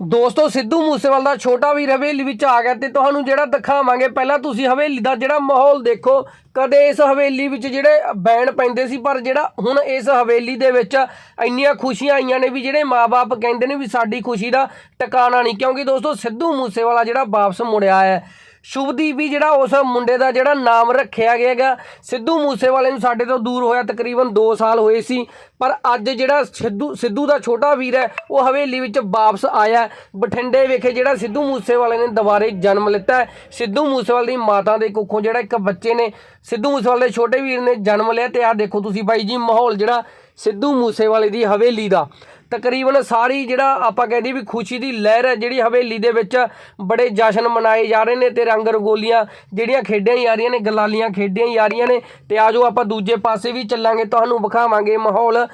ਦੋਸਤੋ, ਸਿੱਧੂ ਮੂਸੇਵਾਲ ਦਾ ਛੋਟਾ ਵੀਰ ਹਵੇਲੀ ਵਿੱਚ ਆ ਗਿਆ ਤੇ ਤੁਹਾਨੂੰ ਜਿਹੜਾ ਦਿਖਾਵਾਂਗੇ, ਪਹਿਲਾਂ ਤੁਸੀਂ ਹਵੇਲੀ ਦਾ ਜਿਹੜਾ ਮਾਹੌਲ ਦੇਖੋ, ਕਦੇ ਇਸ ਹਵੇਲੀ ਵਿੱਚ ਜਿਹੜੇ ਬੈਨ ਪੈਂਦੇ ਸੀ, ਪਰ ਜਿਹੜਾ ਹੁਣ ਇਸ ਹਵੇਲੀ ਦੇ ਵਿੱਚ ਇੰਨੀਆਂ ਖੁਸ਼ੀਆਂ ਆਈਆਂ ਨੇ ਵੀ ਜਿਹੜੇ ਮਾਪੇ ਕਹਿੰਦੇ ਨੇ ਵੀ ਸਾਡੀ ਖੁਸ਼ੀ ਦਾ ਟਿਕਾਣਾ ਨਹੀਂ, ਕਿਉਂਕਿ ਦੋਸਤੋ, ਸਿੱਧੂ ਮੂਸੇਵਾਲਾ ਜਿਹੜਾ ਵਾਪਸ ਮੁੜਿਆ ਹੈ। ਸ਼ੁਭਦੀਪ ਵੀ ਜਿਹੜਾ ਉਸ ਮੁੰਡੇ ਦਾ ਜਿਹੜਾ ਨਾਮ ਰੱਖਿਆ ਗਿਆ ਹੈਗਾ, ਸਿੱਧੂ ਮੂਸੇਵਾਲੇ ਨੂੰ ਸਾਡੇ ਤੋਂ ਦੂਰ ਹੋਇਆ ਤਕਰੀਬਨ 2 ਸਾਲ ਹੋਏ ਸੀ, ਪਰ ਅੱਜ ਜਿਹੜਾ ਸਿੱਧੂ ਸਿੱਧੂ ਦਾ ਛੋਟਾ ਵੀਰ ਹੈ, ਉਹ ਹਵੇਲੀ ਵਿੱਚ ਵਾਪਸ ਆਇਆ ਬਠਿੰਡੇ ਵਿਖੇ ਜਿਹੜਾ ਸਿੱਧੂ ਮੂਸੇਵਾਲੇ ਨੇ ਦੁਬਾਰੇ ਜਨਮ ਲਿੱਤਾ ਸਿੱਧੂ ਮੂਸੇਵਾਲੇ ਦੀ ਮਾਤਾ ਦੇ ਕੁੱਖੋਂ ਜਿਹੜਾ ਇੱਕ ਬੱਚੇ ਨੇ, ਸਿੱਧੂ ਮੂਸੇਵਾਲੇ ਦੇ ਛੋਟੇ ਵੀਰ ਨੇ ਜਨਮ ਲਿਆ ਤੇ ਆਹ ਦੇਖੋ ਤੁਸੀਂ ਬਾਈ ਜੀ, ਮਾਹੌਲ ਜਿਹੜਾ ਸਿੱਧੂ ਮੂਸੇਵਾਲੇ ਦੀ ਹਵੇਲੀ ਦਾ। ਤਕਰੀਬਨ ਸਾਰੀ ਜਿਹੜਾ ਆਪਾਂ ਕਹਿੰਦੇ ਵੀ ਖੁਸ਼ੀ ਦੀ ਲਹਿਰ ਹੈ, ਜਿਹੜੀ ਹਵੇਲੀ ਦੇ ਵਿੱਚ ਬੜੇ ਜਸ਼ਨ ਮਨਾਏ ਜਾ ਰਹੇ ਨੇ ਤੇ ਰੰਗ ਰੰਗੋਲੀਆਂ ਜਿਹੜੀਆਂ ਖੇਡਾਂ ਜਾ ਰਹੀਆਂ ਨੇ, ਗਲਾਲੀਆਂ ਖੇਡੀਆਂ ਜਾ ਰਹੀਆਂ ਨੇ ਤੇ ਆਜੋ ਆਪਾਂ ਦੂਜੇ ਪਾਸੇ ਵੀ ਚੱਲਾਂਗੇ, ਤੁਹਾਨੂੰ ਵਿਖਾਵਾਂਗੇ ਮਾਹੌਲ।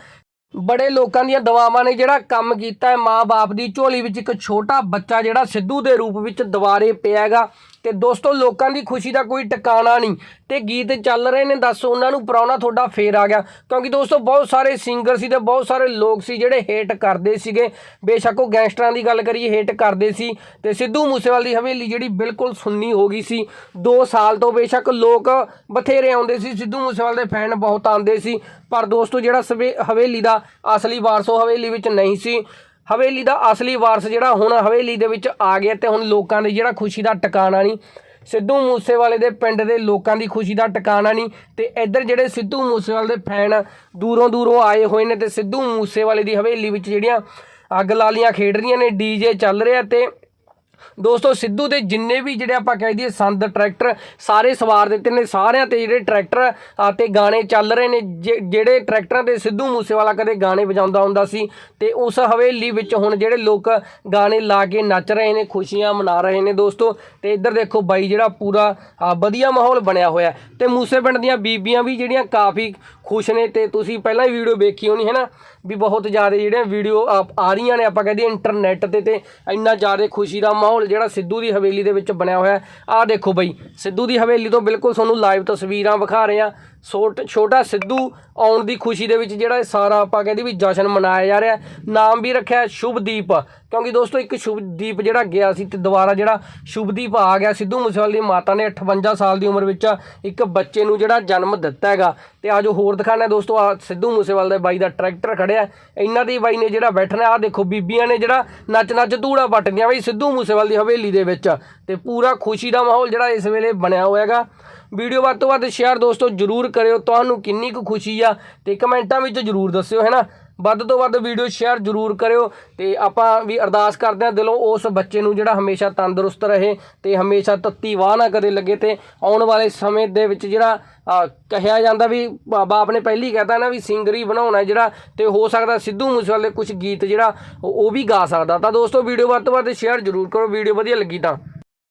ਬੜੇ ਲੋਕਾਂ ਦੀਆਂ ਦਵਾਵਾਂ ਨੇ ਜਿਹੜਾ ਕੰਮ ਕੀਤਾ ਹੈ ਮਾਂ-ਬਾਪ ਦੀ ਝੋਲੀ ਵਿੱਚ ਇੱਕ ਛੋਟਾ ਬੱਚਾ ਜਿਹੜਾ ਸਿੱਧੂ ਦੇ ਰੂਪ ਵਿੱਚ ਦੁਬਾਰੇ ਪਿਆ ਹੈਗਾ। ਤੇ ਦੋਸਤੋ, ਲੋਕਾਂ ਦੀ ਖੁਸ਼ੀ ਦਾ ਕੋਈ ਟਿਕਾਣਾ ਨਹੀਂ। ਤੇ ਗੀਤ ਚੱਲ ਰਹੇ ਨੇ, ਦੱਸ ਉਹਨਾਂ ਨੂੰ ਪ੍ਰਾਹੁਣਾ ਤੁਹਾਡਾ ਫੇਰ ਆ ਗਿਆ। ਕਿਉਂਕਿ ਦੋਸਤੋ, ਬਹੁਤ ਸਾਰੇ ਸਿੰਗਰ ਸੀ ਤੇ ਬਹੁਤ ਸਾਰੇ ਲੋਕ ਸੀ ਜਿਹੜੇ ਹੇਟ ਕਰਦੇ ਸੀਗੇ। ਬੇਸ਼ੱਕ ਉਹ ਗੈਂਗਸਟਰਾਂ ਦੀ ਗੱਲ ਕਰੀਏ ਹੇਟ ਕਰਦੇ ਸੀ। ਤੇ ਸਿੱਧੂ ਮੂਸੇਵਾਲ ਦੀ ਹਵੇਲੀ ਜਿਹੜੀ ਬਿਲਕੁਲ ਸੁੰਨੀ ਹੋ ਗਈ ਸੀ। 2 ਸਾਲ ਤੋਂ ਬੇਸ਼ੱਕ ਲੋਕ ਬਥੇਰੇ ਆਉਂਦੇ ਸੀ। ਸਿੱਧੂ ਮੂਸੇਵਾਲ ਦੇ ਫੈਨ ਬਹੁਤ ਆਉਂਦੇ ਸੀ। ਪਰ ਦੋਸਤੋ, ਜਿਹੜਾ ਸਵੇ- ਹਵੇਲੀ ਦਾ ਅਸਲੀ ਵਾਰਸੋ ਹਵੇਲੀ ਵਿੱਚ ਨਹੀਂ ਸੀ। ਹਵੇਲੀ ਦਾ ਅਸਲੀ ਵਾਰਸ ਜਿਹੜਾ ਹੁਣ ਹਵੇਲੀ ਦੇ ਵਿੱਚ ਆ ਗਿਆ ਤੇ ਹੁਣ ਲੋਕਾਂ ਦੀ ਜਿਹੜਾ ਖੁਸ਼ੀ ਦਾ ਟਿਕਾਣਾ ਨਹੀਂ। ਸਿੱਧੂ ਮੂਸੇਵਾਲੇ ਦੇ ਪਿੰਡ ਦੇ ਲੋਕਾਂ ਦੀ ਖੁਸ਼ੀ ਦਾ ਟਿਕਾਣਾ ਨਹੀਂ ਤੇ ਇੱਧਰ ਜਿਹੜੇ ਸਿੱਧੂ ਮੂਸੇਵਾਲੇ ਦੇ ਫੈਨ ਦੂਰੋਂ ਦੂਰੋਂ ਆਏ ਹੋਏ ਨੇ ਤੇ ਸਿੱਧੂ ਮੂਸੇਵਾਲੇ ਦੀ ਹਵੇਲੀ ਵਿੱਚ ਜਿਹੜੀਆਂ ਅੱਗ ਲਾਲੀਆਂ ਖੇਡ ਰਹੀਆਂ ਨੇ, ਡੀਜੇ ਚੱਲ ਰਿਹਾ ਤੇ ਦੋਸਤੋ, ਸਿੱਧੂ ਦੇ ਜਿੰਨੇ ਵੀ ਜਿਹੜੇ ਆਪਾਂ ਕਹਿ ਦਈਏ ਸੰਦ ਟਰੈਕਟਰ, ਸਾਰੇ ਸਵਾਰ ਦਿੱਤੇ ਨੇ ਸਾਰਿਆਂ ਤੇ ਜਿਹੜੇ ਟਰੈਕਟਰ ਤੇ ਗਾਣੇ ਚੱਲ ਰਹੇ ਨੇ, ਜੇ- ਜਿਹੜੇ ਟਰੈਕਟਰਾਂ ਤੇ ਸਿੱਧੂ ਮੂਸੇਵਾਲਾ ਕਦੇ ਗਾਣੇ ਵਜਾਉਂਦਾ ਹੁੰਦਾ ਸੀ, ਤੇ ਉਸ ਹਵੇਲੀ ਵਿੱਚ ਹੁਣ ਜਿਹੜੇ ਲੋਕ ਗਾਣੇ ਲਾ ਕੇ ਨੱਚ ਰਹੇ ਨੇ, ਖੁਸ਼ੀਆਂ ਮਨਾ ਰਹੇ ਨੇ ਦੋਸਤੋ, ਤੇ ਇੱਧਰ ਦੇਖੋ ਬਾਈ ਜਿਹੜਾ ਪੂਰਾ ਵਧੀਆ ਮਾਹੌਲ ਬਣਿਆ ਹੋਇਆ ਹੈ। ਤੇ ਮੂਸੇ ਪਿੰਡ ਦੀਆਂ ਬੀਬੀਆਂ ਵੀ ਜਿਹੜੀਆਂ ਕਾਫੀ ਖੁਸ਼ ਨੇ, ਤੇ ਤੁਸੀਂ ਪਹਿਲਾਂ ਹੀ ਵੀਡੀਓ ਵੇਖੀ ਹੋਣੀ ਹੈ ਨਾ ਵੀ ਬਹੁਤ ਜ਼ਿਆਦਾ ਜਿਹੜੀਆਂ ਵੀਡੀਓ ਆ ਆ ਰਹੀਆਂ ਨੇ, ਆਪਾਂ ਕਹਿੰਦੇ ਇੰਟਰਨੈਟ ਤੇ ਤੇ ਇੰਨਾ ਜ਼ਿਆਦਾ ਖੁਸ਼ੀ ਦਾ ਮਾਹੌਲ ਜਿਹੜਾ ਸਿੱਧੂ ਦੀ ਹਵੇਲੀ ਦੇ ਵਿੱਚ ਬਣਿਆ ਹੋਇਆ ਆਹ ਦੇਖੋ ਬਈ, ਸਿੱਧੂ ਦੀ ਹਵੇਲੀ ਤੋਂ ਬਿਲਕੁਲ ਤੁਹਾਨੂੰ ਲਾਈਵ ਤਸਵੀਰਾਂ ਵਿਖਾ ਰਹੇ ਆ ਛੋਟ- ਛੋਟਾ ਸਿੱਧੂ ਆਉਣ ਦੀ ਖੁਸ਼ੀ ਦੇ ਵਿੱਚ ਜਿਹੜਾ ਸਾਰਾ ਆਪਾਂ ਕਹਿੰਦੇ ਵੀ ਜਸ਼ਨ ਮਨਾਇਆ ਜਾ ਰਿਹਾ। ਨਾਮ ਵੀ ਰੱਖਿਆ ਸ਼ੁਭਦੀਪ। ਕਿਉਂਕਿ ਦੋਸਤੋ, ਇੱਕ ਸ਼ੁਭਦੀਪ ਜਿਹੜਾ ਗਿਆ ਸੀ ਤੇ ਦੁਬਾਰਾ ਜਿਹੜਾ ਸ਼ੁਭਦੀਪ ਆ ਗਿਆ ਸਿੱਧੂ ਮੂਸੇਵਾਲੇ ਦੀ ਮਾਤਾ ਨੇ 58 ਸਾਲ ਦੀ ਉਮਰ ਵਿੱਚ ਇੱਕ ਬੱਚੇ ਨੂੰ ਜਿਹੜਾ ਜਨਮ ਦਿੱਤਾ ਹੈਗਾ। ਤੇ ਆਜੋ ਹੋਰ ਦਿਖਾਣਾ ਦੋਸਤੋ ਆ ਸਿੱਧੂ ਮੂਸੇਵਾਲੇ ਦੇ ਬਾਈ ਦਾ ਟਰੈਕਟਰ ਖੜਿਆ ਇਹਨਾਂ ਦੀ ਬਾਈ ਨੇ ਜਿਹੜਾ ਬੈਠਣਾ ਆ ਦੇਖੋ ਬੀਬੀਆਂ ਨੇ ਜਿਹੜਾ ਨੱਚ ਨੱਚ ਧੂੜਾ ਪੱਟਦੀਆਂ ਬਈ ਸਿੱਧੂ ਮੂਸੇਵਾਲੇ ਦੀ ਹਵੇਲੀ ਦੇ ਵਿੱਚ। ਤੇ ਪੂਰਾ ਖੁਸ਼ੀ ਦਾ ਮਾਹੌਲ ਜਿਹੜਾ ਇਸ ਵੇਲੇ ਬਣਿਆ ਹੋਇਆ ਹੈਗਾ। ਵੀਡੀਓ ਵੱਧ ਤੋਂ ਵੱਧ ਸ਼ੇਅਰ ਦੋਸਤੋ ਜਰੂਰ ਕਰਿਓ। ਤੁਹਾਨੂੰ ਕਿੰਨੀ ਕੁ ਖੁਸ਼ੀ ਆ ਤੇ ਕਮੈਂਟਾਂ ਵਿੱਚ ਜਰੂਰ ਦੱਸਿਓ ਹੈ ਨਾ? ਵੱਧ ਤੋਂ ਵੱਧ ਵੀਡੀਓ ਸ਼ੇਅਰ ਜਰੂਰ ਕਰਿਓ ਤੇ ਆਪਾਂ ਵੀ ਅਰਦਾਸ ਕਰਦੇ ਹਾਂ ਦਿਲੋਂ ਉਸ ਬੱਚੇ ਨੂੰ ਜਿਹੜਾ ਹਮੇਸ਼ਾ ਤੰਦਰੁਸਤ ਰਹੇ ਤੇ ਹਮੇਸ਼ਾ ਤੱਤੀ ਵਾਹ ਨਾ ਕਦੇ ਲੱਗੇ ਤੇ ਆਉਣ ਵਾਲੇ ਸਮੇਂ ਦੇ ਵਿੱਚ ਜਿਹੜਾ ਆ, ਕਹਿਆ ਜਾਂਦਾ ਵੀ ਬਾ- ਬਾਪ ਨੇ ਪਹਿਲੀ ਕਹਿਤਾ ਨਾ ਵੀ ਸਿੰਗਰ ਹੀ ਬਣਾਉਣਾ ਜਿਹੜਾ ਤੇ ਹੋ ਸਕਦਾ ਸਿੱਧੂ ਮੂਸੇਵਾਲੇ ਕੁਝ ਗੀਤ ਜਿਹੜਾ ਉਹ ਵੀ ਗਾ ਸਕਦਾ। ਤਾਂ ਦੋਸਤੋ ਵੀਡੀਓ ਵੱਧ ਤੋਂ ਵੱਧ ਸ਼ੇਅਰ ਜਰੂਰ ਕਰੋ ਵੀਡੀਓ ਵਧੀਆ ਲੱਗੀ ਤਾਂ।